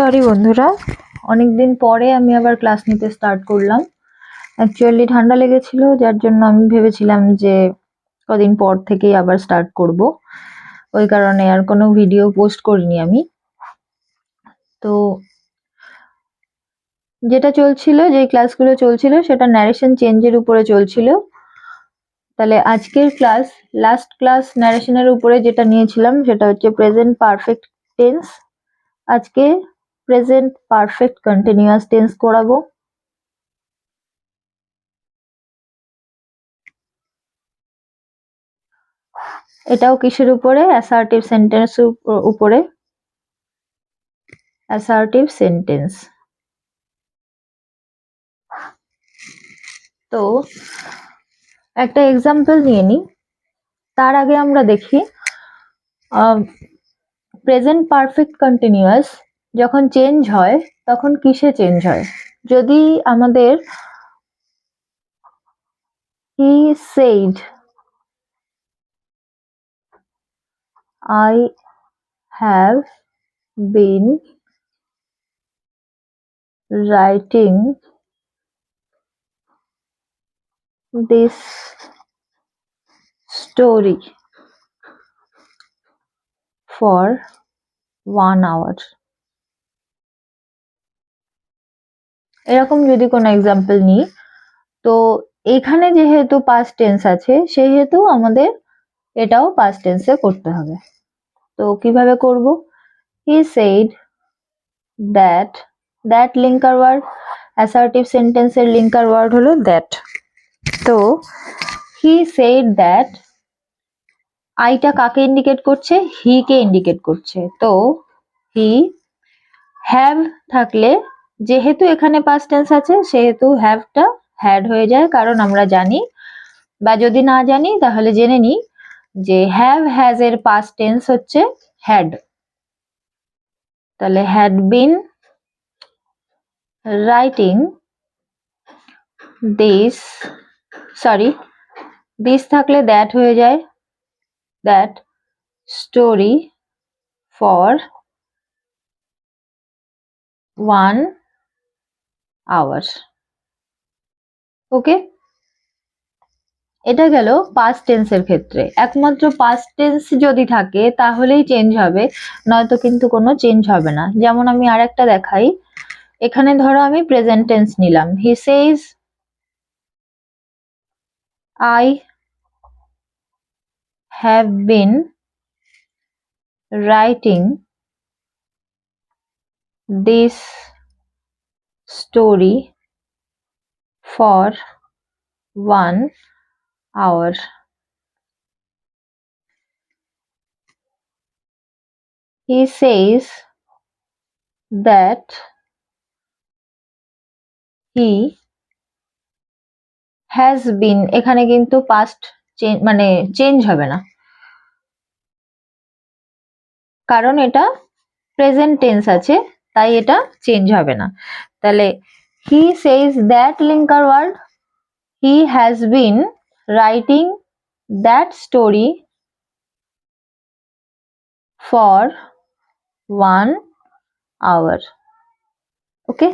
Sorry বন্ধুরা। অনেকদিন পরে আমি আবার ক্লাস নিতে স্টার্ট করলাম। অ্যাকচুয়ালি ঠান্ডা লেগেছিল, যার জন্য আমি ভেবেছিলাম যে কদিন পর থেকেই আবার স্টার্ট করব। ওই কারণে আর কোনো ভিডিও পোস্ট করিনি আমি। তো যেটা চলছিল যে ক্লাসগুলো চলছিল, সেটা ন্যারেশন চেঞ্জের উপরে চলছিল। তাহলে আজকের ক্লাস লাস্ট ক্লাস ন্যারেশনের উপরে যেটা নিয়েছিলাম, সেটা হচ্ছে প্রেজেন্ট পারফেক্ট টেন্স আজকে প্রেজেন্ট পারফেক্ট কন্টিনিউয়াস টেন্স করাবো। এটাও কিসের উপরে? অ্যাসার্টিভ সেন্টেন্স উপরে। অ্যাসার্টিভ সেন্টেন্স তো একটা এক্সাম্পল নিয়ে নিই। তার আগে আমরা দেখি প্রেজেন্ট পারফেক্ট কন্টিনিউয়াস যখন চেঞ্জ হয়, তখন কিসে চেঞ্জ হয়? যদি আমাদের he said I have been writing this story for one hour. এরকম যদি কোনো এক্সাম্পল নিই, তো এখানে যেহেতু পাস্ট টেন্স আছে, সেহেতু আমাদের এটাও পাস্ট টেন্সে করতে হবে। তো কীভাবে করব? He said that that linker word assertive সেন্টেন্সের লিঙ্কার ওয়ার্ড হলো দ্যাট তো হি সেইড দ্যাট আইটা কাকে ইন্ডিকেট করছে? হি কে ইন্ডিকেট করছে। তো হি হ্যাভ থাকলে যেহেতু এখানে পাস্ট টেন্স আছে, সেহেতু হ্যাভটা হ্যাড হয়ে যায়, কারণ আমরা জানি, বা যদি না জানি, তাহলে জেনে নিই যে হ্যাভ হ্যাজ এর পাস্ট টেন্স হচ্ছে হ্যাড তাহলে had been writing this sorry this থাকলে দ্যাট হয়ে যায় that story for one hour okay এটা গেল পাস্ট টেন্সের ক্ষেত্রে। একমাত্র পাস্ট টেন্স যদি থাকে, তাহলেই চেঞ্জ হবে, নয়তো কিন্তু কোনো চেঞ্জ হবে না। যেমন আমি আর একটা দেখাই। এখানে ধরো আমি প্রেজেন্ট টেন্স নিলাম। He says I have been writing this story for one hour. He says that he has been, এখানে কিন্তু পাস্ট মানে চেঞ্জ হবে না কারণ এটা প্রেজেন্ট টেন্স আছে, তাই এটা চেঞ্জ হবে না তাহলে he says that linker word he has been writing that story for one hour okay